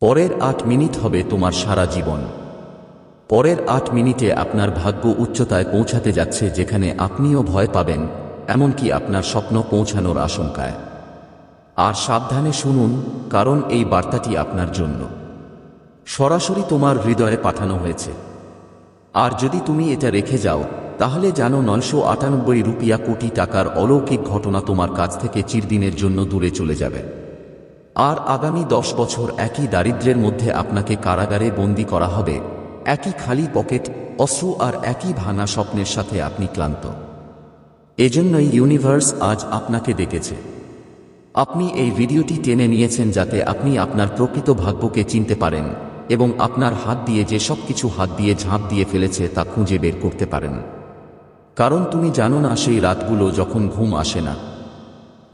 পরের আট মিনিট হবে তোমার সারা জীবন। পরের আট মিনিটে আপনার ভাগ্য উচ্চতায় পৌঁছাতে যাচ্ছে যেখানে আপনিও ভয় পাবেন, এমনকি আপনার স্বপ্ন পৌঁছানোর আশঙ্কায়। আর সাবধানে শুনুন, কারণ এই বার্তাটি আপনার জন্য। সরাসরি তোমার হৃদয়ে পাঠানো হয়েছে। আর যদি তুমি এটা রেখে যাও, তাহলে জানো নয়শো আটানব্বই রুপিয়া কোটি টাকার অলৌকিক ঘটনা তোমার কাছ থেকে চিরদিনের জন্য দূরে চলে যাবে। আর আগামী দশ বছর একই দারিদ্র্যের মধ্যে আপনাকে কারাগারে বন্দি করা হবে। একই খালি পকেট অস্ত্র আর একই ভাঙা স্বপ্নের সাথে আপনি ক্লান্ত। এজন্যই ইউনিভার্স আজ আপনাকে ডেকেছে। আপনি এই ভিডিওটি টেনে নিয়েছেন যাতে আপনি আপনার প্রকৃত ভাগ্যকে চিনতে পারেন এবং আপনার হাত দিয়ে যে সব কিছু হাত দিয়ে ঝাঁপ দিয়ে ফেলেছে তা খুঁজে বের করতে পারেন। কারণ তুমি জানো না সেই রাতগুলো যখন ঘুম আসে না।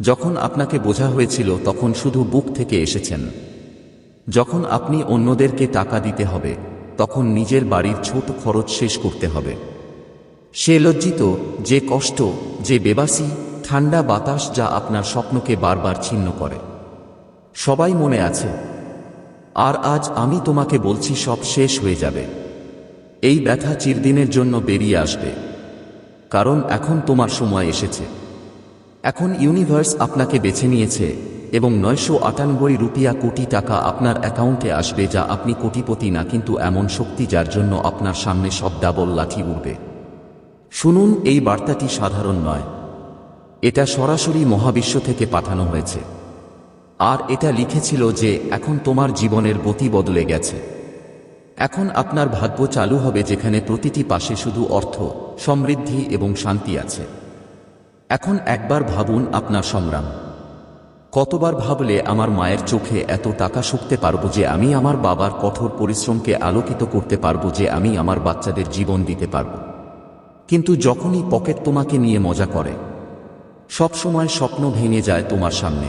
যখন আপনাকে বোঝা হয়েছিল তখন শুধু বুক থেকে এসেছেন। যখন আপনি অন্যদেরকে টাকা দিতে হবে, তখন নিজের বাড়ির ছোট খরচ শেষ করতে হবে। সে লজ্জিত, যে কষ্ট, যে বেবাসি, ঠান্ডা বাতাস যা আপনার স্বপ্নকে বারবার ছিন্ন করে। সবাই মনে আছে, আর আজ আমি তোমাকে বলছি সব শেষ হয়ে যাবে। এই ব্যথা চিরদিনের জন্য বেরিয়ে আসবে। কারণ এখন তোমার সময় এসেছে। এখন ইউনিভার্স আপনাকে বেছে নিয়েছে, এবং নয়শো আটানব্বই রুপিয়া কোটি টাকা আপনার অ্যাকাউন্টে আসবে যা আপনি কোটিপতি না, কিন্তু এমন শক্তি যার জন্য আপনার সামনে সব ডাবল লাঠি উঠবে শুনুন, এই বার্তাটি সাধারণ নয়। এটা সরাসরি মহাবিশ্ব থেকে পাঠানো হয়েছে। আর এটা লিখেছিল যে, এখন তোমার জীবনের গতি বদলে গেছে। এখন আপনার ভাগ্য চালু হবে যেখানে প্রতিটি পাশে শুধু অর্থ, সমৃদ্ধি এবং শান্তি আছে। এখন একবার ভাবুন আপনার সংগ্রাম। কতবার ভাবলে আমার মায়ের চোখে এত টাকা শুকতে পারব যে আমি আমার বাবার কঠোর পরিশ্রমকে আলোকিত করতে পারব যে আমি আমার বাচ্চাদের জীবন দিতে পারব। কিন্তু যখনই পকেট তোমাকে নিয়ে মজা করে সব সময় স্বপ্ন ভেঙে যায় তোমার সামনে।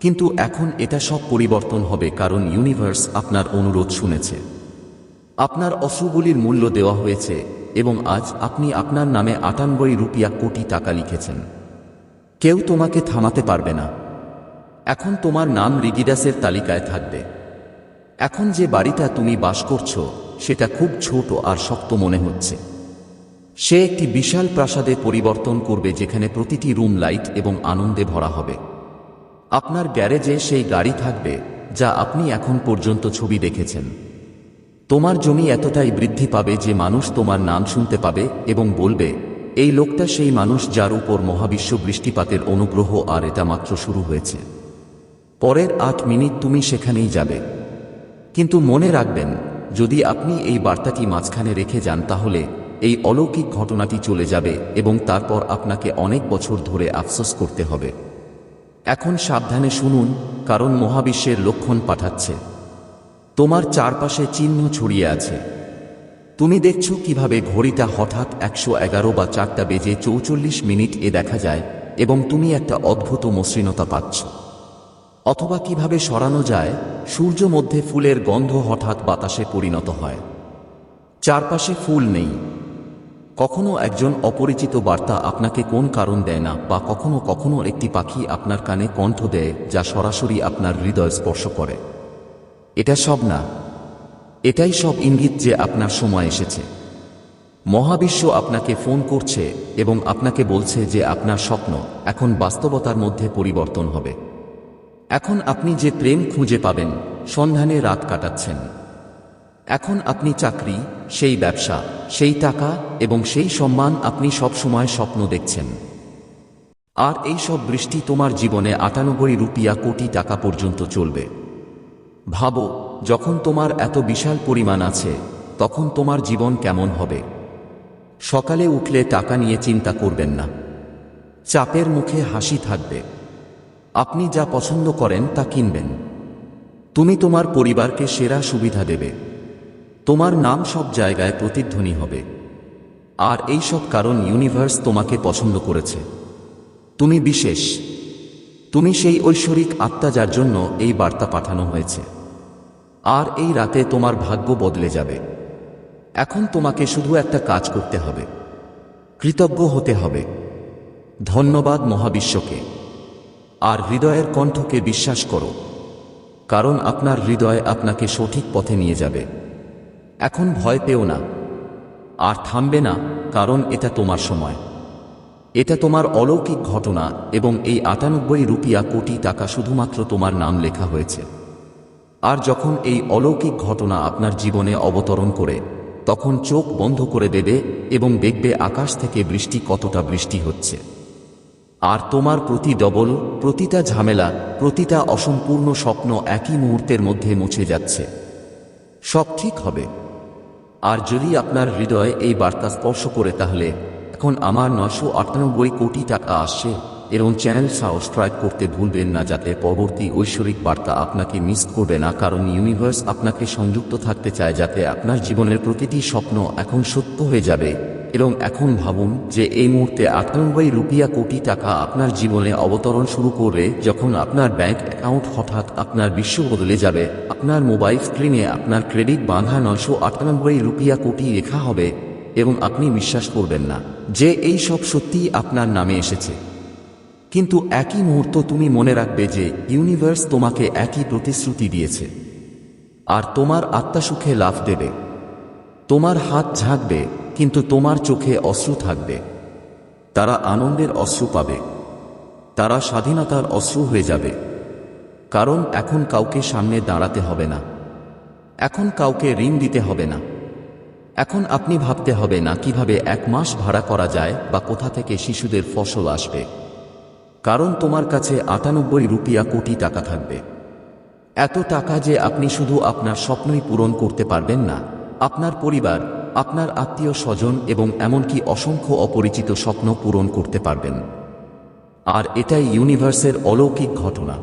কিন্তু এখন এটা সব পরিবর্তন হবে কারণ ইউনিভার্স আপনার অনুরোধ শুনেছে। আপনার অশ্রুগুলির মূল্য দেওয়া হয়েছে এবং আজ আপনি আপনার নামে আটানব্বই রুপিয়া কোটি টাকা লিখেছেন। কেউ তোমাকে থামাতে পারবে না। এখন তোমার নাম রিগিডাসের তালিকায় থাকবে। এখন যে বাড়িটা তুমি বাস করছ, সেটা খুব ছোট আর শক্ত মনে হচ্ছে। সে একটি বিশাল প্রাসাদে পরিবর্তন করবে যেখানে প্রতিটি রুম লাইট এবং আনন্দে ভরা হবে। আপনার গ্যারেজে সেই গাড়ি থাকবে, যা আপনি এখন পর্যন্ত ছবি দেখেছেন। তোমার জমি এতটাই বৃদ্ধি পাবে যে মানুষ তোমার নাম শুনতে পাবে এবং বলবে, এই লোকটা সেই মানুষ যার উপর মহাবিশ্ব বৃষ্টিপাতের অনুগ্রহ আর এটা মাত্র শুরু হয়েছে। পরের আট মিনিট তুমি সেখানেই যাবে। কিন্তু মনে রাখবেন, যদি আপনি এই বার্তাটি মাঝখানে রেখে যান তাহলে এই অলৌকিক ঘটনাটি চলে যাবে এবং তারপর আপনাকে অনেক বছর ধরে আফসোস করতে হবে। এখন সাবধানে শুনুন, কারণ মহাবিশ্বের লক্ষণ পাঠাচ্ছে। তোমার চারপাশে চিহ্ন ছড়িয়ে আছে। তুমি দেখছ কীভাবে ঘড়িটা হঠাৎ একশো এগারো বা চারটা বেজে চৌচল্লিশ মিনিট এ দেখা যায় এবং তুমি একটা অদ্ভুত মসৃণতা পাচ্ছ। অথবা কীভাবে সরানো যায়, সূর্য মধ্যে ফুলের গন্ধ হঠাৎ বাতাসে পরিণত হয়। চারপাশে ফুল নেই। কখনো একজন অপরিচিত বার্তা আপনাকে কোন কারণ দেয় না বা কখনো কখনো একটি পাখি আপনার কানে কণ্ঠ দেয় যা সরাসরি আপনার হৃদয় স্পর্শ করে। এটা সব না। এটাই সব ইঙ্গিত যে আপনার সময় এসেছে। মহাবিশ্ব আপনাকে ফোন করছে এবং আপনাকে বলছে যে আপনার স্বপ্ন এখন বাস্তবতার মধ্যে পরিবর্তন হবে। এখন আপনি যে প্রেম খুঁজে পাবেন, সন্ধানে রাত কাটাচ্ছেন। এখন আপনি চাকরি, সেই ব্যবসা, সেই টাকা এবং সেই সম্মান আপনি সব সময় স্বপ্ন দেখছেন। আর এই সব বৃষ্টি তোমার জীবনে আটানব্বই রুপিয়া কোটি টাকা পর্যন্ত চলবে। ভাবো, যখন তোমার এত বিশাল পরিমাণ আছে, তখন তোমার জীবন কেমন হবে? সকালে উঠলে টাকা নিয়ে চিন্তা করবেন না। চাপের মুখে হাসি থাকবে। আপনি যা পছন্দ করেন তা কিনবেন। তুমি তোমার পরিবারকে সেরা সুবিধা দেবে। তোমার নাম সব জায়গায় প্রতিধ্বনি হবে। আর এই সব কারণ ইউনিভার্স তোমাকে পছন্দ করেছে। তুমি বিশেষ। তুমি সেই ঐশ্বরিক আত্মা যার জন্য এই বার্তা পাঠানো হয়েছে। আর এই রাতে তোমার ভাগ্য বদলে যাবে। এখন তোমাকে শুধু একটা কাজ করতে হবে। কৃতজ্ঞ হতে হবে। ধন্যবাদ মহাবিশ্বকে। আর হৃদয়ের কণ্ঠকে বিশ্বাস করো। কারণ আপনার হৃদয় আপনাকে সঠিক পথে নিয়ে যাবে। এখন ভয় পেও না। আর থামবে না, কারণ এটা তোমার সময়। এটা তোমার অলৌকিক ঘটনা এবং এই আটানব্বই রুপিয়া কোটি টাকা শুধুমাত্র তোমার নাম লেখা হয়েছে। আর যখন এই অলৌকিক ঘটনা আপনার জীবনে অবতরণ করে, তখন চোখ বন্ধ করে দেবে এবং দেখবে আকাশ থেকে বৃষ্টি কতটা বৃষ্টি হচ্ছে। আর তোমার প্রতি ডবল, প্রতিটা ঝামেলা, প্রতিটা অসম্পূর্ণ স্বপ্ন একই মুহূর্তের মধ্যে মুছে যাচ্ছে। সব ঠিক হবে। আর যদি আপনার হৃদয় এই বার্তা স্পর্শ করে, তাহলে এখন আমার নশো আটানব্বই কোটি টাকা আসছে। এবং চ্যানেল সাবস্ক্রাইব করতে ভুলবেন না যাতে পরবর্তী ঐশ্বরিক বার্তা আপনাকে মিস করবে না। কারণ ইউনিভার্স আপনাকে সংযুক্ত থাকতে চায় যাতে আপনার জীবনের প্রতিটি স্বপ্ন এখন সত্য হয়ে যাবে। এবং এখন ভাবুন যে এই মুহূর্তে আটানব্বই রুপিয়া কোটি টাকা আপনার জীবনে অবতরণ শুরু করবে যখন আপনার ব্যাংক অ্যাকাউন্ট হঠাৎ আপনার বিশ্ব বদলে যাবে। আপনার মোবাইল স্ক্রিনে আপনার ক্রেডিট বাঁধা নশো আটানব্বই রুপিয়া কোটি লেখা হবে। এবং আপনি বিশ্বাস করবেন না যে এই সব সত্যিই আপনার নামে এসেছে। কিন্তু একই মুহূর্ত তুমি মনে রাখবে যে ইউনিভার্স তোমাকে একই প্রতিশ্রুতি দিয়েছে। আর তোমার আত্মাসুখে লাভ দেবে। তোমার হাত ঝাঁকবে, কিন্তু তোমার চোখে অশ্রু থাকবে। তারা আনন্দের অশ্রু পাবে। তারা স্বাধীনতার অশ্রু হয়ে যাবে। কারণ এখন কাউকে সামনে দাঁড়াতে হবে না। এখন কাউকে ঋণ দিতে হবে না। এখন আপনি ভাবতে হবে না কীভাবে এক মাস ভাড়া করা যায় বা কোথা থেকে শিশুদের ফসল আসবে। কারণ তোমার কাছে আটানব্বই রুপিয়া কোটি টাকা থাকবে। এত টাকা যে আপনি শুধু আপনার স্বপ্নই পূরণ করতে পারবেন না। আপনার পরিবার, আপনার আত্মীয় স্বজন এবং এমনকি অসংখ্য অপরিচিত স্বপ্ন পূরণ করতে পারবেন। আর এটাই ইউনিভার্সের অলৌকিক ঘটনা।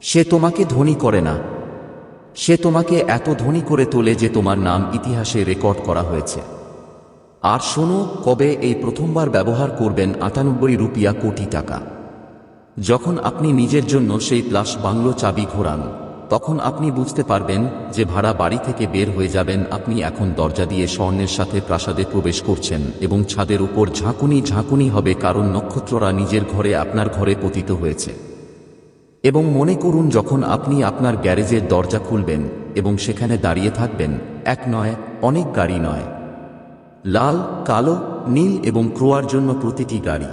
সে তোমাকে ধনী করে না। সে তোমাকে এত ধনী করে তোলে যে তোমার নাম ইতিহাসে রেকর্ড করা হয়েছে। আর শোনো, কবে এই প্রথমবার ব্যবহার করবেন আটানব্বই রুপিয়া কোটি টাকা। যখন আপনি নিজের জন্য সেই প্লাস বাংলো চাবি ঘোরান, তখন আপনি বুঝতে পারবেন যে ভাড়া বাড়ি থেকে বের হয়ে যাবেন, আপনি এখন দরজা দিয়ে স্বর্ণের সাথে প্রাসাদে প্রবেশ করছেন এবং ছাদের উপর ঝাঁকুনি ঝাঁকুনি হবে কারণ নক্ষত্ররা নিজের ঘরে আপনার ঘরে পতিত হয়েছে। এবং মনে করুন যখন আপনি আপনার গ্যারেজের দরজা খুলবেন এবং সেখানে দাঁড়িয়ে থাকবেন, এক নয়, অনেক গাড়ি নয়। লাল, কালো, নীল এবং ক্রোয়ার জন্য প্রতিটি গাড়ি।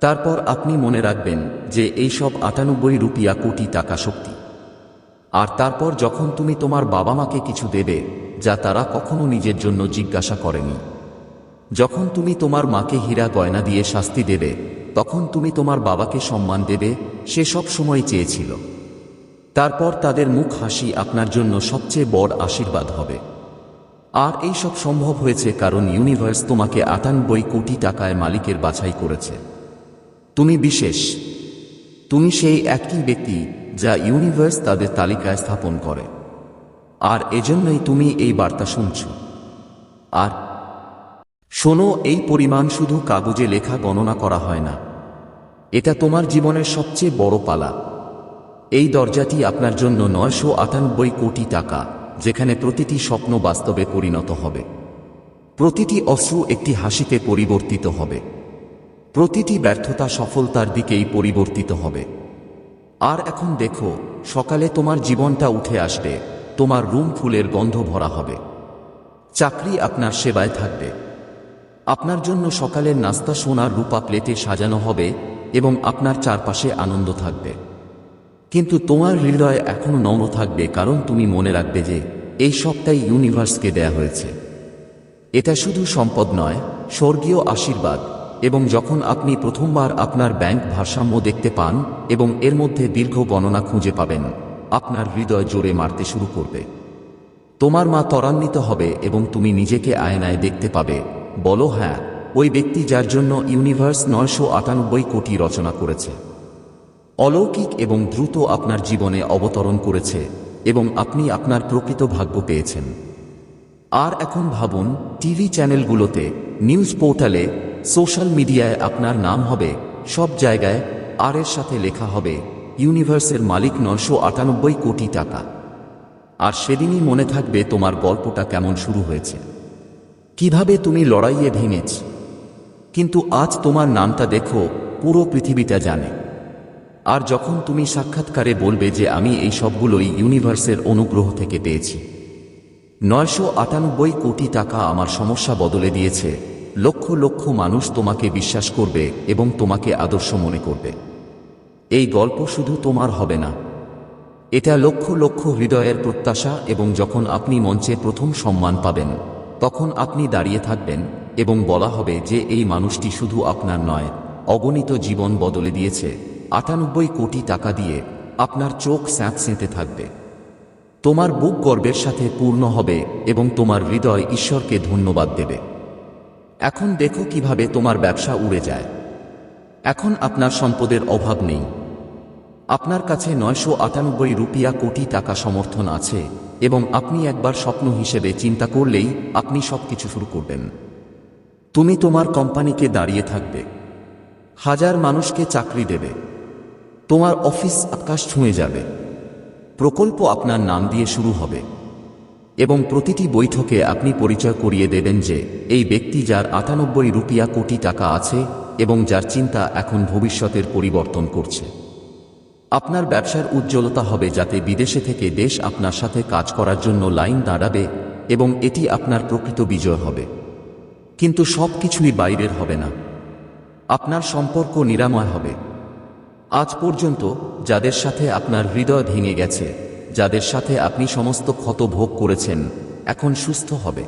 তারপর আপনি মনে রাখবেন যে এই সব আটানব্বই রুপিয়া কোটি টাকা শক্তি। আর তারপর যখন তুমি তোমার বাবা মাকে কিছু দেবে, যা তারা কখনো নিজের জন্য জিজ্ঞাসা করেনি। যখন তুমি তোমার মাকে হীরা গয়না দিয়ে শাস্তি দেবে, তখন তুমি তোমার বাবাকে সম্মান দেবে সে সব সময় চেয়েছিল। তারপর তাদের মুখ হাসি আপনার জন্য সবচেয়ে বড় আশীর্বাদ হবে। আর এই সব সম্ভব হয়েছে কারণ ইউনিভার্স তোমাকে আটানব্বই কোটি টাকায় মালিকের বাছাই করেছে। তুমি বিশেষ। তুমি সেই একই ব্যক্তি যা ইউনিভার্স তাদের তালিকায় স্থাপন করে। আর এজন্যই তুমি এই বার্তা শুনছ। আর শোনো, এই পরিমাণ শুধু কাগজে লেখা গণনা করা হয় না। এটা তোমার জীবনের সবচেয়ে বড় পালা। এই দরজাটি আপনার জন্য নয়শো আটানব্বই কোটি টাকা, যেখানে প্রতিটি স্বপ্ন বাস্তবে পরিণত হবে। প্রতিটি অশ্রু একটি হাসিতে পরিবর্তিত হবে। প্রতিটি ব্যর্থতা সফলতার দিকেই পরিবর্তিত হবে। আর এখন দেখো, সকালে তোমার জীবনটা উঠে আসবে, তোমার রুম ফুলের গন্ধ ভরা হবে। চাকরি আপনার সেবায় থাকবে। আপনার জন্য সকালের নাস্তা সোনার রূপা প্লেটে সাজানো হবে এবং আপনার চারপাশে আনন্দ থাকবে। কিন্তু তোমার হৃদয় এখনও নম্র থাকবে, কারণ তুমি মনে রাখবে যে এই সবটাই ইউনিভার্সকে দেয়া হয়েছে। এটা শুধু সম্পদ নয়, স্বর্গীয় আশীর্বাদ, এবং যখন আপনি প্রথমবার আপনার ব্যাংক ভারসাম্য দেখতে পান এবং এর মধ্যে দীর্ঘ গণনা খুঁজে পাবেন, আপনার হৃদয় জোরে মারতে শুরু করবে। তোমার মা ত্বরান্বিত হবে এবং তুমি নিজেকে আয়নায় দেখতে পাবে। বলো হ্যাঁ। ওই ব্যক্তি যার জন্য ইউনিভার্স নয়শো আটানব্বই কোটি রচনা করেছে। অলৌকিক এবং দ্রুত আপনার জীবনে অবতরণ করেছে এবং আপনি আপনার প্রকৃত ভাগ্য পেয়েছেন। আর এখন ভাবুন, টিভি চ্যানেলগুলোতে, নিউজ পোর্টালে, সোশ্যাল মিডিয়ায় আপনার নাম হবে, সব জায়গায় আর এর সাথে লেখা হবে, ইউনিভার্সের মালিক নশো আটানব্বই কোটি টাকা। আর সেদিনই মনে থাকবে তোমার গল্পটা কেমন শুরু হয়েছে। কীভাবে তুমি লড়াইয়ে ভেঙেছ কিন্তু আজ তোমার নামটা দেখো, পুরো পৃথিবীটা জানে। আর যখন তুমি সাক্ষাৎকারে বলবে যে আমি এই সবগুলোই ইউনিভার্সের অনুগ্রহ থেকে পেয়েছি। নয়শো আটানব্বই কোটি টাকা আমার সমস্যা বদলে দিয়েছে, লক্ষ লক্ষ মানুষ তোমাকে বিশ্বাস করবে এবং তোমাকে আদর্শ মনে করবে। এই গল্প শুধু তোমার হবে না। এটা লক্ষ লক্ষ হৃদয়ের প্রত্যাশা এবং যখন আপনি মঞ্চে প্রথম সম্মান পাবেন, তখন আপনি দাঁড়িয়ে থাকবেন এবং বলা হবে যে এই মানুষটি শুধু আপনার নয়, অগণিত জীবন বদলে দিয়েছে, আটানব্বই কোটি টাকা দিয়ে আপনার চোখ স্যাঁতসেঁতে থাকবে। তোমার বুক গর্বের সাথে পূর্ণ হবে এবং তোমার হৃদয় ঈশ্বরকে ধন্যবাদ দেবে। এখন দেখো কীভাবে তোমার ব্যবসা উড়ে যায়। এখন আপনার সম্পদের অভাব নেই। আপনার কাছে নয়শো আটানব্বই রুপিয়া কোটি টাকা সমর্থন আছে এবং আপনি একবার স্বপ্ন হিসেবে চিন্তা করলেই আপনি সবকিছু শুরু করবেন। তুমি তোমার কোম্পানিকে দাঁড়িয়ে থাকবে। হাজার মানুষকে চাকরি দেবে। তোমার অফিস আকাশ ছুঁয়ে যাবে। প্রকল্প আপনার নাম দিয়ে শুরু হবে। এবং প্রতিটি বৈঠকে আপনি পরিচয় করিয়ে দেবেন যে, এই ব্যক্তি যার আটানব্বই রুপিয়া কোটি টাকা আছে এবং যার চিন্তা এখন ভবিষ্যতের পরিবর্তন করছে। আপনার ব্যবসার উজ্জ্বলতা হবে যাতে বিদেশে থেকে দেশ আপনার সাথে কাজ করার জন্য লাইন দাঁড়াবে এবং এটি আপনার প্রকৃত বিজয় হবে। কিন্তু সব কিছুই বাইরের হবে না। আপনার সম্পর্ক নিরাময় হবে। আজ পর্যন্ত যাদের সাথে আপনার হৃদয় ভেঙে গেছে, যাদের সাথে আপনি সমস্ত ক্ষত ভোগ করেছেন, এখন সুস্থ হবে।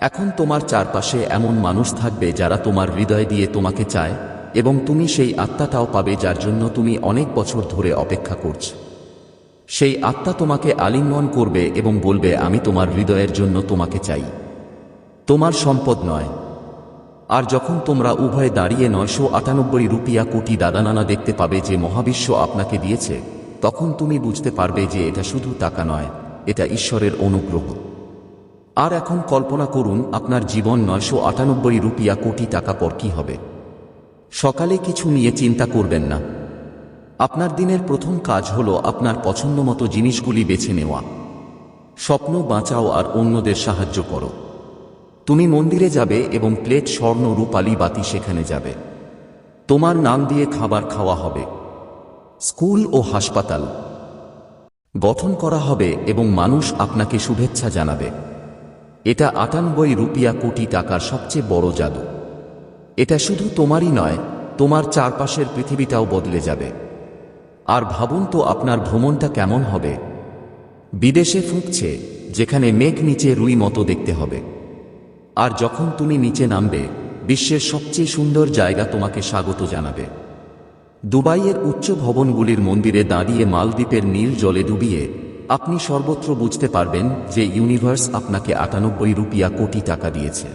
এখন তোমার চারপাশে এমন মানুষ থাকবে যারা তোমার হৃদয় দিয়ে তোমাকে চায় এবং তুমি সেই আত্মাটাও পাবে যার জন্য তুমি অনেক বছর ধরে অপেক্ষা করছ। সেই আত্মা তোমাকে আলিঙ্গন করবে এবং বলবে, আমি তোমার হৃদয়ের জন্য তোমাকে চাই। তোমার সম্পদ নয়। আর যখন তোমরা উভয়ে দাঁড়িয়ে নয়শো আটানব্বই রুপিয়া কোটি দাদানানা দেখতে পাবে যে মহাবিশ্ব আপনাকে দিয়েছে, তখন তুমি বুঝতে পারবে যে এটা শুধু টাকা নয়, এটা ঈশ্বরের অনুগ্রহ। আর এখন কল্পনা করুন, আপনার জীবন নয়শো আটানব্বই রুপিয়া কোটি টাকা পর কি হবে। সকালে কিছু নিয়ে চিন্তা করবেন না। আপনার দিনের প্রথম কাজ হল আপনার পছন্দমতো জিনিসগুলি বেছে নেওয়া। স্বপ্ন বাঁচাও আর অন্যদের সাহায্য করো। তুমি মন্দিরে যাবে এবং প্লেট স্বর্ণ, রূপালী, বাতি সেখানে যাবে। তোমার নাম দিয়ে খাবার খাওয়া হবে। স্কুল ও হাসপাতাল। গঠন করা হবে এবং মানুষ আপনাকে শুভেচ্ছা জানাবে। এটা আটানব্বই রুপিয়া কোটি টাকার সবচেয়ে বড় জাদু। এটা শুধু তোমারই নয়, তোমার চারপাশের পৃথিবীটাও বদলে যাবে। আর ভাবুন তো আপনার ভ্রমণটা কেমন হবে। বিদেশে ফুঁকছে, যেখানে মেঘ নিচে রুই মতো দেখতে হবে। আর যখন তুমি নিচে নামবে, বিশ্বের সবচেয়ে সুন্দর জায়গা তোমাকে স্বাগত জানাবে। দুবাইয়ের উচ্চ ভবনগুলির মন্দিরে দাঁড়িয়ে মালদ্বীপের নীল জলে ডুবিয়ে, আপনি সর্বত্র বুঝতে পারবেন যে ইউনিভার্স আপনাকে আটানব্বই রুপিয়া কোটি টাকা দিয়েছে।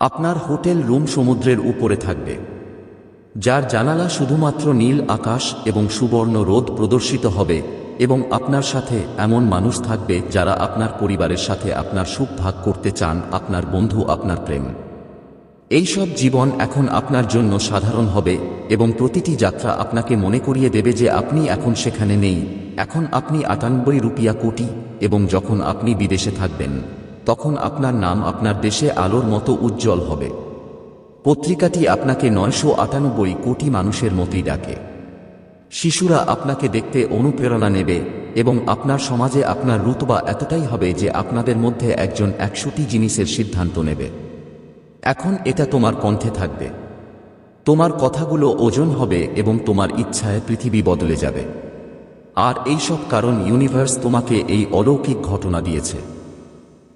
আপনার হোটেল রুম সমুদ্রের উপরে থাকবে। যার জানালা শুধুমাত্র নীল আকাশ এবং সুবর্ণ রোদ প্রদর্শিত হবে এবং আপনার সাথে এমন মানুষ থাকবে যারা আপনার পরিবারের সাথে আপনার সুখ ভাগ করতে চান, আপনার বন্ধু, আপনার প্রেম। এইসব জীবন এখন আপনার জন্য সাধারণ হবে এবং প্রতিটি যাত্রা আপনাকে মনে করিয়ে দেবে যে আপনি এখন সেখানে নেই। এখন আপনি আটানব্বই রুপিয়া কোটি এবং যখন আপনি বিদেশে থাকবেন, তখন আপনার নাম আপনার দেশে আলোর মতো উজ্জ্বল হবে। পত্রিকাটি আপনাকে নয়শো আটানব্বই কোটি মানুষের মতোই ডাকে। শিশুরা আপনাকে দেখতে অনুপ্রেরণা নেবে এবং আপনার সমাজে আপনার রুতবা এতটাই হবে যে আপনাদের মধ্যে একজন একশোটি জিনিসের সিদ্ধান্ত নেবে। এখন এটা তোমার কণ্ঠে থাকবে। তোমার কথাগুলো ওজন হবে এবং তোমার ইচ্ছায় পৃথিবী বদলে যাবে। আর এইসব কারণ ইউনিভার্স তোমাকে এই অলৌকিক ঘটনা দিয়েছে।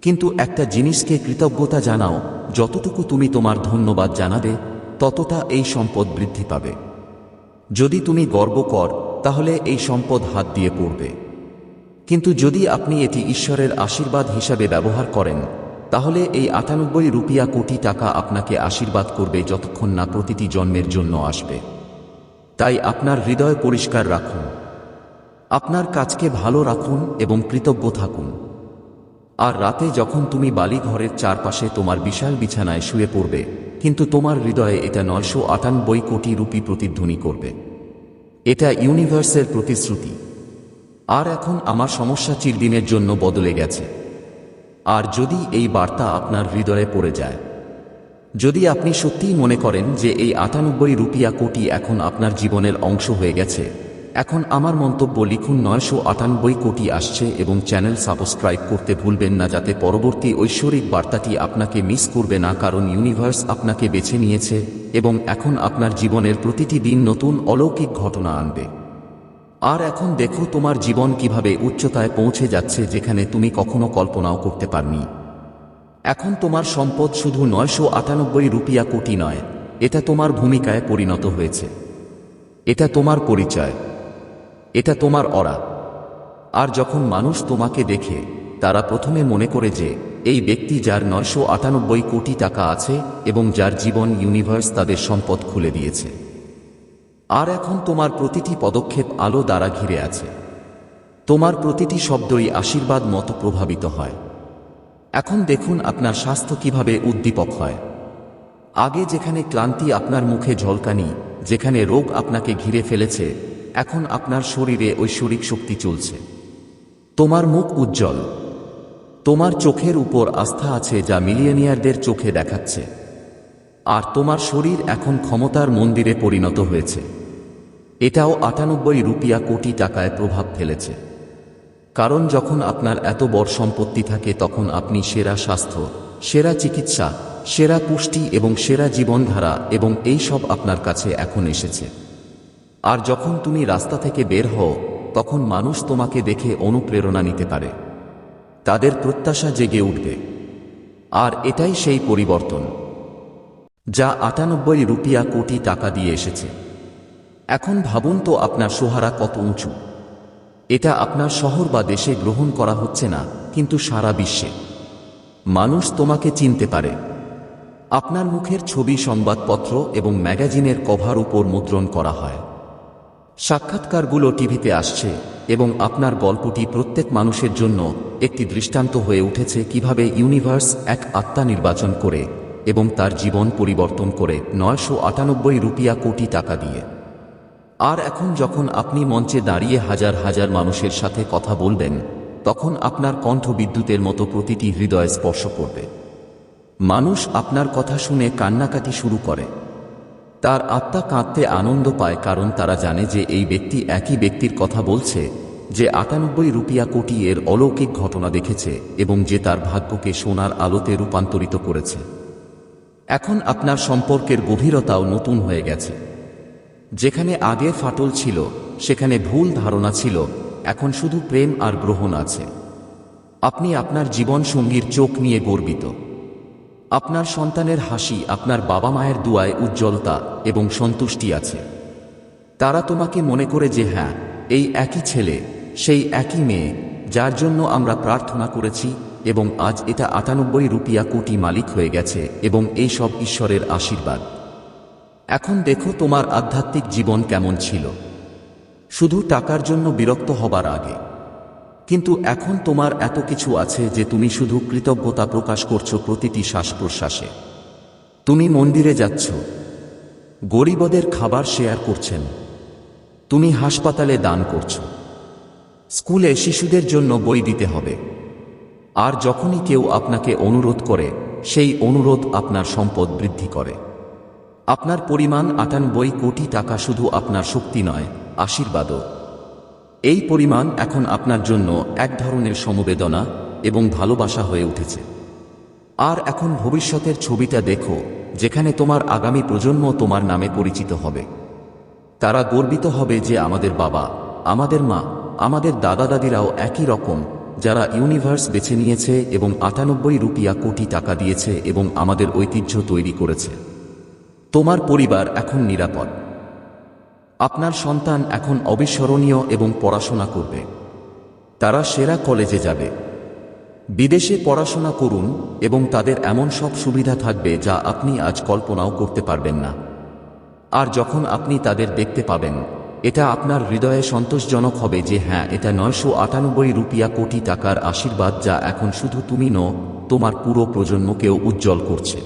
কিন্তু একটা জিনিসকে কৃতজ্ঞতা জানাও, যতটুকু তুমি তোমার ধন্যবাদ জানাবে, ততটা এই সম্পদ বৃদ্ধি পাবে। যদি তুমি গর্ব কর, তাহলে এই সম্পদ হাত দিয়ে পড়বে। কিন্তু যদি আপনি এটি ঈশ্বরের আশীর্বাদ হিসাবে ব্যবহার করেন, তাহলে এই আটানব্বই রুপিয়া কোটি টাকা আপনাকে আশীর্বাদ করবে যতক্ষণ না প্রতিটি জন্মের জন্য আসবে। তাই আপনার হৃদয় পরিষ্কার রাখুন। আপনার কাজকে ভালো রাখুন এবং কৃতজ্ঞ থাকুন। আর রাতে যখন তুমি বালি ঘরের চারপাশে তোমার বিশাল বিছানায় শুয়ে পড়বে, কিন্তু তোমার হৃদয়ে এটা নয়শো আটানব্বই কোটি রুপি প্রতিধ্বনি করবে। এটা ইউনিভার্সের প্রতিশ্রুতি। আর এখন আমার সমস্যা চিরদিনের জন্য বদলে গেছে। আর যদি এই বার্তা আপনার হৃদয়ে পড়ে যায়, যদি আপনি সত্যিই মনে করেন যে এই আটানব্বই রুপিয়া কোটি এখন আপনার জীবনের অংশ হয়ে গেছে এখন আমার মন্তব্য লিখুন নয়শো আটানব্বই কোটি আসছে এবং চ্যানেল সাবস্ক্রাইব করতে ভুলবেন না যাতে পরবর্তী ঐশ্বরিক বার্তাটি আপনাকে মিস করবে না, কারণ ইউনিভার্স আপনাকে বেছে নিয়েছে এবং এখন আপনার জীবনের প্রতিটি দিন নতুন অলৌকিক ঘটনা আনবে। আর এখন দেখো তোমার জীবন কীভাবে উচ্চতায় পৌঁছে যাচ্ছে যেখানে তুমি কখনো কল্পনাও করতে পারনি। এখন তোমার সম্পদ শুধু নয়শো আটানব্বই রুপিয়া কোটি নয়, এটা তোমার ভূমিকায় পরিণত হয়েছে। এটা তোমার পরিচয়। এটা তোমার অরা। আর যখন মানুষ তোমাকে দেখে, তারা প্রথমে মনে করে যে, এই ব্যক্তি যার নয়শো আটানব্বই কোটি টাকা আছে এবং যার জীবন ইউনিভার্স তাদের সম্পদ খুলে দিয়েছে। আর এখন তোমার প্রতিটি পদক্ষেপ আলো দ্বারা ঘিরে আছে। তোমার প্রতিটি শব্দই আশীর্বাদ মতো প্রভাবিত হয়। এখন দেখুন আপনার স্বাস্থ্য কীভাবে উদ্দীপক হয়। আগে যেখানে ক্লান্তি আপনার মুখে ঝলকানি, যেখানে রোগ আপনাকে ঘিরে ফেলেছে এখন আপনার শরীরে ঐশ্বরিক শক্তি চলছে। তোমার মুখ উজ্জ্বল। তোমার চোখের উপর আস্থা আছে যা মিলিয়নিয়ারদের চোখে দেখাচ্ছে। আর তোমার শরীর এখন ক্ষমতার মন্দিরে পরিণত হয়েছে। এটাও আটানব্বই রুপিয়া কোটি টাকায় প্রভাব ফেলেছে। কারণ যখন আপনার এত বড় সম্পত্তি থাকে তখন আপনি সেরা স্বাস্থ্য, সেরা চিকিৎসা, সেরা পুষ্টি এবং সেরা জীবনধারা এবং এই সব আপনার কাছে এখন এসেছে। আর যখন তুমি রাস্তা থেকে বের হও, তখন মানুষ তোমাকে দেখে অনুপ্রেরণা নিতে পারে। তাদের প্রত্যাশা জেগে উঠবে। আর এটাই সেই পরিবর্তন, যা আটানব্বই রুপিয়া কোটি টাকা দিয়ে এসেছে। এখন ভাবুন তো আপনার সোহারা কত উঁচু। এটা আপনার শহর বা দেশে গ্রহণ করা হচ্ছে না, কিন্তু সারা বিশ্বে। মানুষ তোমাকে চিনতে পারে। আপনার মুখের ছবি সংবাদপত্র এবং ম্যাগাজিনের কভার উপর মুদ্রণ করা হয়। সাক্ষাৎকারগুলো টিভিতে আসছে এবং আপনার গল্পটি প্রত্যেক মানুষের জন্য একটি দৃষ্টান্ত হয়ে উঠেছে কীভাবে ইউনিভার্স এক আত্মা নির্বাচন করে এবং তার জীবন পরিবর্তন করে নয়শো আটানব্বই রুপিয়া কোটি টাকা দিয়ে। আর এখন যখন আপনি মঞ্চে দাঁড়িয়ে হাজার হাজার মানুষের সাথে কথা বলবেন, তখন আপনার কণ্ঠ বিদ্যুতের মতো প্রতিটি হৃদয় স্পর্শ করবে। মানুষ আপনার কথা শুনে কান্নাকাটি শুরু করে। তার আত্মা কাঁদতে আনন্দ পায় কারণ তারা জানে যে এই ব্যক্তি একই ব্যক্তির কথা বলছে, যে আটানব্বই রুপিয়া কোটি এর অলৌকিক ঘটনা দেখেছে এবং যে তার ভাগ্যকে সোনার আলোতে রূপান্তরিত করেছে। এখন আপনার সম্পর্কের গভীরতাও নতুন হয়ে গেছে। যেখানে আগে ফাটল ছিল, সেখানে ভুল ধারণা ছিল, এখন শুধু প্রেম আর গ্রহণ আছে। আপনি আপনার জীবন সঙ্গীর চোখ নিয়ে গর্বিত। আপনার সন্তানের হাসি আপনার বাবা মায়ের দুয়ায় উজ্জ্বলতা এবং সন্তুষ্টি আছে। তারা তোমাকে মনে করে যে হ্যাঁ এই একই ছেলে, সেই একই মেয়ে, যার জন্য আমরা প্রার্থনা করেছি এবং আজ এটা আটানব্বই রুপিয়া কোটি মালিক হয়ে গেছে এবং এই সব ঈশ্বরের আশীর্বাদ। এখন দেখো তোমার আধ্যাত্মিক জীবন কেমন ছিল। শুধু টাকার জন্য বিরক্ত হবার আগে। কিন্তু এখন তোমার এত কিছু আছে যে তুমি শুধু কৃতজ্ঞতা প্রকাশ করছ প্রতিটি শ্বাস প্রশ্বাসে তুমি মন্দিরে যাচ্ছ। গরিবদের খাবার শেয়ার করছেন। তুমি হাসপাতালে দান করছ। স্কুলে শিশুদের জন্য বই দিতে হবে। আর যখনই কেউ আপনাকে অনুরোধ করে, সেই অনুরোধ আপনার সম্পদ বৃদ্ধি করে। আপনার পরিমাণ আটানব্বই কোটি টাকা শুধু আপনার শক্তি নয়, আশীর্বাদও। এই পরিমাণ এখন আপনার জন্য এক ধরনের সমবেদনা এবং ভালোবাসা হয়ে উঠেছে। আর এখন ভবিষ্যতের ছবিটা দেখো, যেখানে তোমার আগামী প্রজন্ম তোমার নামে পরিচিত হবে। তারা গর্বিত হবে যে আমাদের বাবা, আমাদের মা, আমাদের দাদা দাদিরাও একই রকম, যারা ইউনিভার্স বেছে নিয়েছে এবং আটানব্বই রুপিয়া কোটি টাকা দিয়েছে এবং আমাদের ঐতিহ্য তৈরি করেছে। তোমার পরিবার এখন নিরাপদ। আপনার সন্তান এখন অবিস্মরণীয় এবং পড়াশোনা করবে। তারা সেরা কলেজে যাবে। বিদেশে পড়াশোনা করুন এবং তাদের এমন সব সুবিধা থাকবে যা আপনি আজ কল্পনাও করতে পারবেন না। আর যখন আপনি তাদের দেখতে পাবেন, এটা আপনার হৃদয়ে সন্তোষজনক হবে যে হ্যাঁ এটা নয়শো আটানব্বই রুপিয়া কোটি টাকার আশীর্বাদ যা এখন শুধু তুমি ন তোমার পুরো প্রজন্মকেও উজ্জ্বল করছে।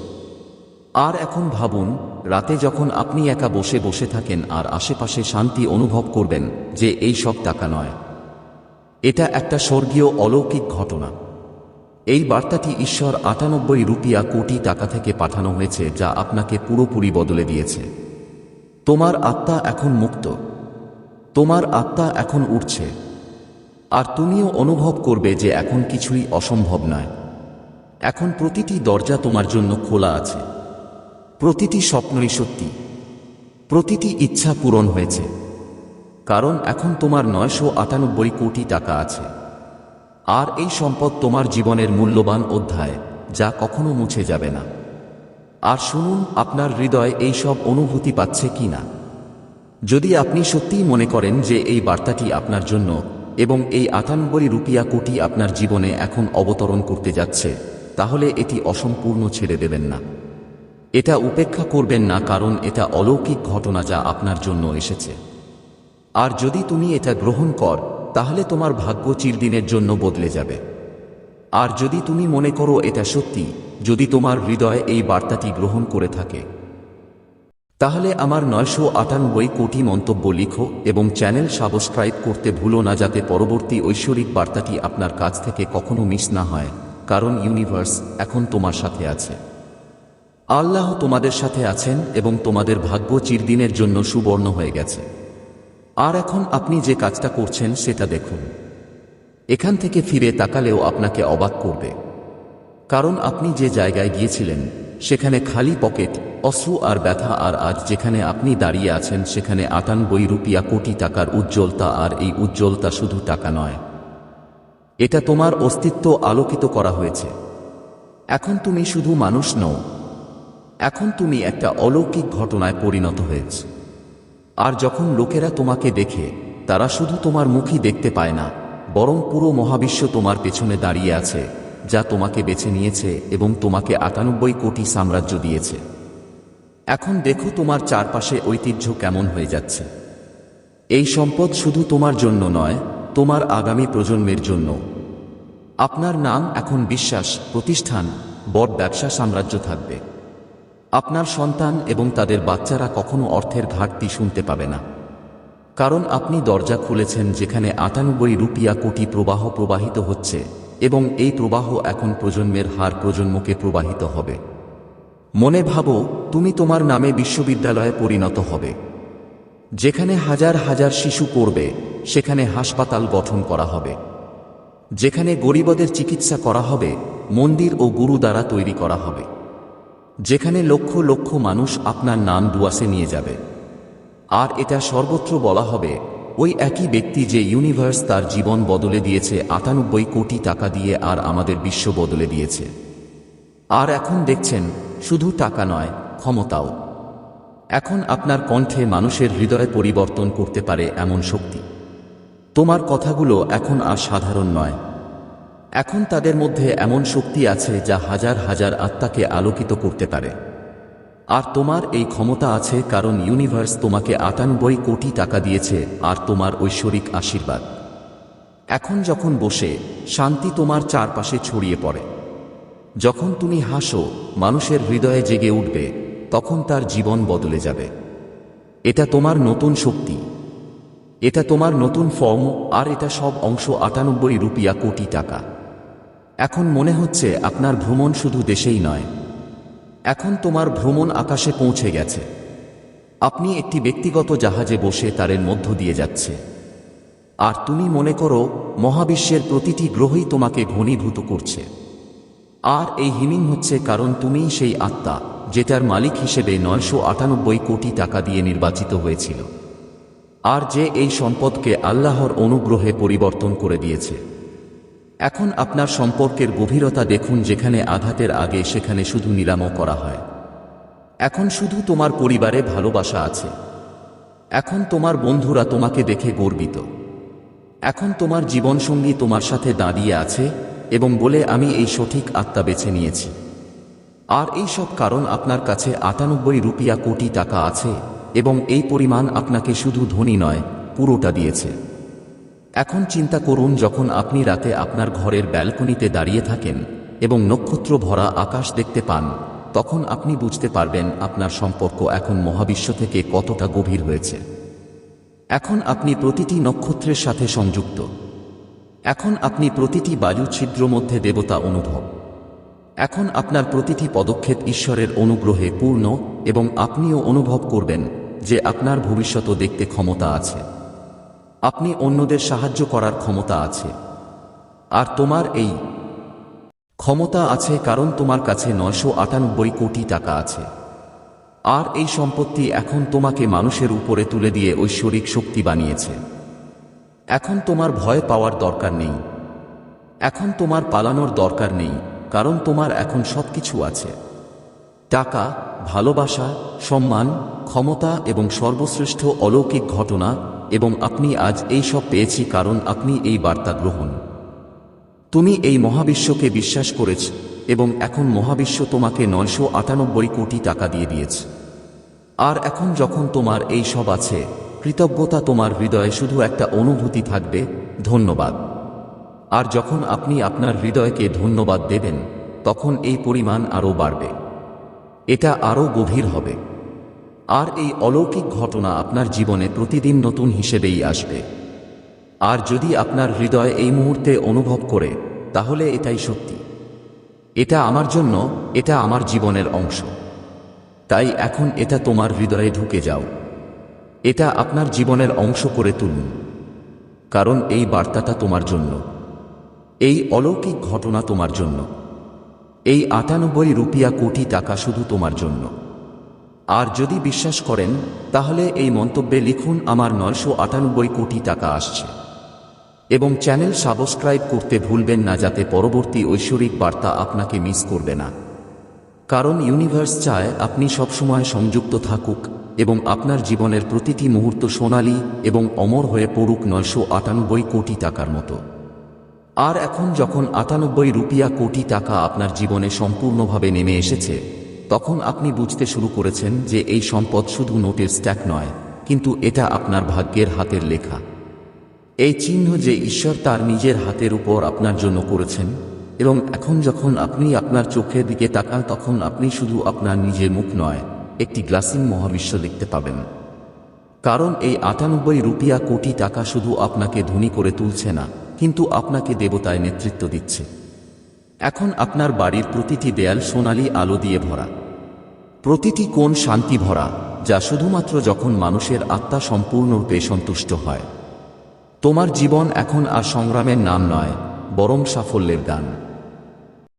আর এখন ভাবুন রাতে যখন আপনি একা বসে বসে থাকেন আর আশেপাশে শান্তি অনুভব করবেন, যে এই সব টাকা নয়। এটা একটা স্বর্গীয় অলৌকিক ঘটনা। এই বার্তাটি ঈশ্বর আটানব্বই রুপিয়া কোটি টাকা থেকে পাঠানো হয়েছে, যা আপনাকে পুরোপুরি বদলে দিয়েছে। তোমার আত্মা এখন মুক্ত। তোমার আত্মা এখন উঠছে আর তুমিও অনুভব করবে যে এখন কিছুই অসম্ভব নয়। এখন প্রতিটি দরজা তোমার জন্য খোলা আছে। প্রতিটি স্বপ্নই সত্যি। প্রতিটি ইচ্ছা পূরণ হয়েছে। কারণ এখন তোমার নয়শো আটানব্বই কোটি টাকা আছে। আর এই সম্পদ তোমার জীবনের মূল্যবান অধ্যায়, যা কখনো মুছে যাবে না। আর শুনুন, আপনার হৃদয় এই সব অনুভূতি পাচ্ছে কি না। যদি আপনি সত্যিই মনে করেন যে এই বার্তাটি আপনার জন্য এবং এই আটানব্বই রুপিয়া কোটি আপনার জীবনে এখন অবতরণ করতে যাচ্ছে, তাহলে এটি অসম্পূর্ণ ছেড়ে দেবেন না। এটা উপেক্ষা করবেন না কারণ এটা অলৌকিক ঘটনা যা আপনার জন্য এসেছে। আর যদি তুমি এটা গ্রহণ কর, তাহলে তোমার ভাগ্য চিরদিনের জন্য বদলে যাবে। আর যদি তুমি মনে করো এটা সত্যি, যদি তোমার হৃদয় এই বার্তাটি গ্রহণ করে থাকে। তাহলে আমার নয়শো আটানব্বই কোটি মন্তব্য লিখো এবং চ্যানেল সাবস্ক্রাইব করতে ভুলো না যাতে পরবর্তী ঐশ্বরিক বার্তাটি আপনার কাছ থেকে কখনো মিস না হয়, কারণ ইউনিভার্স এখন তোমার সাথে আছে। আল্লাহ তোমাদের সাথে আছেন এবং তোমাদের ভাগ্য চিরদিনের জন্য সুবর্ণ হয়ে গেছে। আর এখন আপনি যে কাজটা করছেন সেটা দেখুন। এখান থেকে ফিরে তাকালেও আপনাকে অবাক করবে। কারণ আপনি যে জায়গায় গিয়েছিলেন, সেখানে খালি পকেট, অশ্রু আর ব্যথা আর আজ যেখানে আপনি দাঁড়িয়ে আছেন, সেখানে আটানব্বই রুপিয়া কোটি টাকার উজ্জ্বলতা আর এই উজ্জ্বলতা শুধু টাকা নয়। এটা তোমার অস্তিত্ব আলোকিত করা হয়েছে। এখন তুমি শুধু মানুষ নও এখন তুমি একটা অলৌকিক ঘটনায় পরিণত হয়েছ। আর যখন লোকেরা তোমাকে দেখে, তারা শুধু তোমার মুখই দেখতে পায় না, বরং পুরো মহাবিশ্ব তোমার পেছনে দাঁড়িয়ে আছে, যা তোমাকে বেছে নিয়েছে এবং তোমাকে আটানব্বই কোটি সাম্রাজ্য দিয়েছে। এখন দেখো তোমার চারপাশে ঐতিহ্য কেমন হয়ে যাচ্ছে। এই সম্পদ শুধু তোমার জন্য নয়, তোমার আগামী প্রজন্মের জন্য। আপনার নাম এখন বিশ্বাস, প্রতিষ্ঠান বড় ব্যবসা সাম্রাজ্য থাকবে। আপনার সন্তান এবং তাদের বাচ্চারা কখনো অর্থের ঘাটতি শুনতে পাবে না। কারণ আপনি দরজা খুলেছেন যেখানে আটানব্বই রুপিয়া কোটি প্রবাহ প্রবাহিত হচ্ছে এবং এই প্রবাহ এখন প্রজন্মের হার প্রজন্মকে প্রবাহিত হবে। মনে ভাবো, তুমি তোমার নামে বিশ্ববিদ্যালয়ে পরিণত হবে। যেখানে হাজার হাজার শিশু পড়বে, সেখানে হাসপাতাল গঠন করা হবে। যেখানে গরিবদের চিকিৎসা করা হবে, মন্দির ও গুরু দ্বারা তৈরি করা হবে। যেখানে লক্ষ লক্ষ মানুষ আপনার নাম দুয়াসে নিয়ে যাবে। আর এটা সর্বত্র বলা হবে, ওই একই ব্যক্তি যে ইউনিভার্স তার জীবন বদলে দিয়েছে, আটানব্বই কোটি টাকা দিয়ে আর আমাদের বিশ্ব বদলে দিয়েছে। আর এখন দেখছেন, শুধু টাকা নয়, ক্ষমতাও। এখন আপনার কণ্ঠে মানুষের হৃদয় পরিবর্তন করতে পারে এমন শক্তি। তোমার কথাগুলো এখন আর সাধারণ নয়। এখন তাদের মধ্যে এমন শক্তি আছে যা হাজার হাজার আত্মাকে আলোকিত করতে পারে। আর তোমার এই ক্ষমতা আছে কারণ ইউনিভার্স তোমাকে আটানব্বই কোটি টাকা দিয়েছে আর তোমার ঐশ্বরিক আশীর্বাদ। এখন যখন বসে, শান্তি তোমার চারপাশে ছড়িয়ে পড়ে। যখন তুমি হাসো, মানুষের হৃদয়ে জেগে উঠবে, তখন তার জীবন বদলে যাবে। এটা তোমার নতুন শক্তি। এটা তোমার নতুন ফর্ম, আর এটা সব অংশ আটানব্বই রুপিয়া কোটি টাকা। এখন মনে হচ্ছে আপনার ভ্রমণ শুধু দেশেই নয়। এখন তোমার ভ্রমণ আকাশে পৌঁছে গেছে। আপনি একটি ব্যক্তিগত জাহাজে বসে তারের মধ্য দিয়ে যাচ্ছে। আর তুমি মনে করো, মহাবিশ্বের প্রতিটি গ্রহই তোমাকে ঘনীভূত করছে। আর এই হিমিং হচ্ছে কারণ তুমিই সেই আত্মা, যেটার মালিক হিসেবে নয়শো আটানব্বই কোটি টাকা দিয়ে নির্বাচিত হয়েছিল। আর যে এই সম্পদকে আল্লাহর অনুগ্রহে পরিবর্তন করে দিয়েছে। এখন আপনার সম্পর্কের গভীরতা দেখুন যেখানে আঘাতের আগে সেখানে শুধু নিরাময় করা হয়। এখন শুধু তোমার পরিবারে ভালোবাসা আছে। এখন তোমার বন্ধুরা তোমাকে দেখে গর্বিত। এখন তোমার জীবনসঙ্গী তোমার সাথে দাঁড়িয়ে আছে এবং বলে, আমি এই সঠিক আত্মা বেছে নিয়েছি। আর এই সব কারণ আপনার কাছে আটানব্বই রুপিয়া কোটি টাকা আছে এবং এই পরিমাণ আপনাকে শুধু ধনী নয়, পুরোটা দিয়েছে। এখন চিন্তা করুন যখন আপনি রাতে আপনার ঘরের ব্যালকনিতে দাঁড়িয়ে থাকেন এবং নক্ষত্র ভরা আকাশ দেখতে পান, তখন আপনি বুঝতে পারবেন আপনার সম্পর্ক এখন মহাবিশ্ব থেকে কতটা গভীর হয়েছে। এখন আপনি প্রতিটি নক্ষত্রের সাথে সংযুক্ত। এখন আপনি প্রতিটি বায়ু ছিদ্র মধ্যে দেবতা অনুভব। এখন আপনার প্রতিটি পদক্ষেপ ঈশ্বরের অনুগ্রহে পূর্ণ এবং আপনিও অনুভব করবেন যে আপনার ভবিষ্যৎ দেখতে ক্ষমতা আছে। আপনি অন্যদের সাহায্য করার ক্ষমতা আছে। আর তোমার এই ক্ষমতা আছে কারণ তোমার কাছে নয়শো আটানব্বই কোটি টাকা আছে। আর এই সম্পত্তি এখন তোমাকে মানুষের উপরে তুলে দিয়ে ঐশ্বরিক শক্তি বানিয়েছে। এখন তোমার ভয় পাওয়ার দরকার নেই। এখন তোমার পালানোর দরকার নেই, কারণ তোমার এখন সবকিছু আছে। টাকা, ভালোবাসা, সম্মান, ক্ষমতা এবং সর্বশ্রেষ্ঠ অলৌকিক ঘটনা এবং আপনি আজ এই সব পেয়েছি কারণ আপনি এই বার্তা গ্রহণ। তুমি এই মহাবিশ্বকে বিশ্বাস করেছ এবং এখন মহাবিশ্ব তোমাকে নয়শো আটানব্বই কোটি টাকা দিয়ে দিয়েছে। আর এখন যখন তোমার এই সব আছে, কৃতজ্ঞতা তোমার হৃদয়ে শুধু একটা অনুভূতি থাকবে, ধন্যবাদ। আর যখন আপনি আপনার হৃদয়কে ধন্যবাদ দেবেন, তখন এই পরিমাণ আরও বাড়বে। এটা আরও গভীর হবে। আর এই অলৌকিক ঘটনা আপনার জীবনে প্রতিদিন নতুন হিসেবেই আসবে। আর যদি আপনার হৃদয় এই মুহূর্তে অনুভব করে, তাহলে এটাই সত্যি। এটা আমার জন্য, এটা আমার জীবনের অংশ। তাই এখন এটা তোমার হৃদয়ে ঢুকে যাও। এটা আপনার জীবনের অংশ করে তুলুন। কারণ এই বার্তাটা তোমার জন্য। এই অলৌকিক ঘটনা তোমার জন্য। এই আটানব্বই রুপিয়া কোটি টাকা শুধু তোমার জন্য। আর যদি বিশ্বাস করেন, তাহলে এই মন্তব্যে লিখুন আমার নয়শো আটানব্বই কোটি টাকা আসছে। এবং চ্যানেল সাবস্ক্রাইব করতে ভুলবেন না যাতে পরবর্তী ঐশ্বরিক বার্তা আপনাকে মিস করবে না। কারণ ইউনিভার্স চায় আপনি সবসময় সংযুক্ত থাকুক এবং আপনার জীবনের প্রতিটি মুহূর্ত সোনালি এবং অমর হয়ে পড়ুক নয়শো আটানব্বই কোটি টাকার মতো। আর এখন যখন আটানব্বই রুপিয়া কোটি টাকা আপনার জীবনে সম্পূর্ণভাবে নেমে এসেছে তখন আপনি বুঝতে শুরু করেছেন যে এই সম্পদ শুধু নোটের স্ট্যাক নয়, কিন্তু এটা আপনার ভাগ্যের হাতের লেখা। এই চিহ্ন যে ঈশ্বর তার নিজের হাতের উপর আপনার জন্য করেছেন, এবং এখন যখন আপনি আপনার চোখের দিকে তাকান, তখন আপনি শুধু আপনার নিজের মুখ নয়, একটি গ্লাসিং মহাবিশ্ব দেখতে পাবেন। কারণ এই আটানব্বই রুপিয়া কোটি টাকা শুধু আপনাকে ধনী করে তুলছে না, কিন্তু আপনাকে দেবতায় নেতৃত্ব দিচ্ছে। এখন আপনার বাড়ির প্রতিটি দেয়াল সোনালি আলো দিয়ে ভরা। প্রতিটি কোণ শান্তি ভরা, যা শুধুমাত্র যখন মানুষের আত্মা সম্পূর্ণরূপে সন্তুষ্ট হয়। তোমার জীবন এখন আর সংগ্রামের নাম নয়, বরং সাফল্যের গান